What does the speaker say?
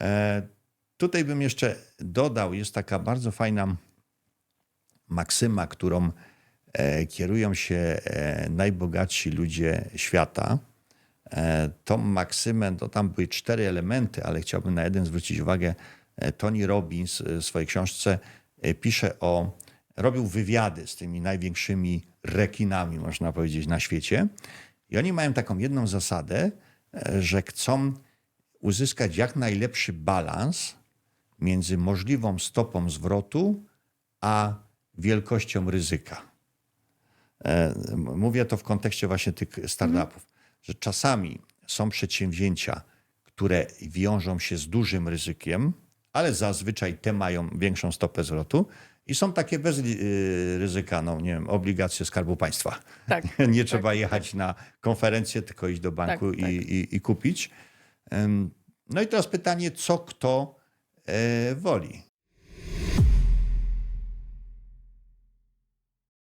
E, Tutaj bym jeszcze dodał, jest taka bardzo fajna maksyma, którą e, kierują się e, najbogatsi ludzie świata. Tą maksymę, to tam były cztery elementy, ale chciałbym na jeden zwrócić uwagę. Tony Robbins w swojej książce pisze o, robił wywiady z tymi największymi rekinami, można powiedzieć, na świecie. I oni mają taką jedną zasadę, że chcą uzyskać jak najlepszy balans między możliwą stopą zwrotu a wielkością ryzyka. E, Mówię to w kontekście właśnie tych startupów, że czasami są przedsięwzięcia, które wiążą się z dużym ryzykiem, ale zazwyczaj te mają większą stopę zwrotu i są takie bez y, ryzyka, no nie wiem, obligacje Skarbu Państwa. Tak, nie trzeba jechać na konferencję, tylko iść do banku Tak, tak. I, i, i kupić. No i teraz pytanie, co kto e, woli?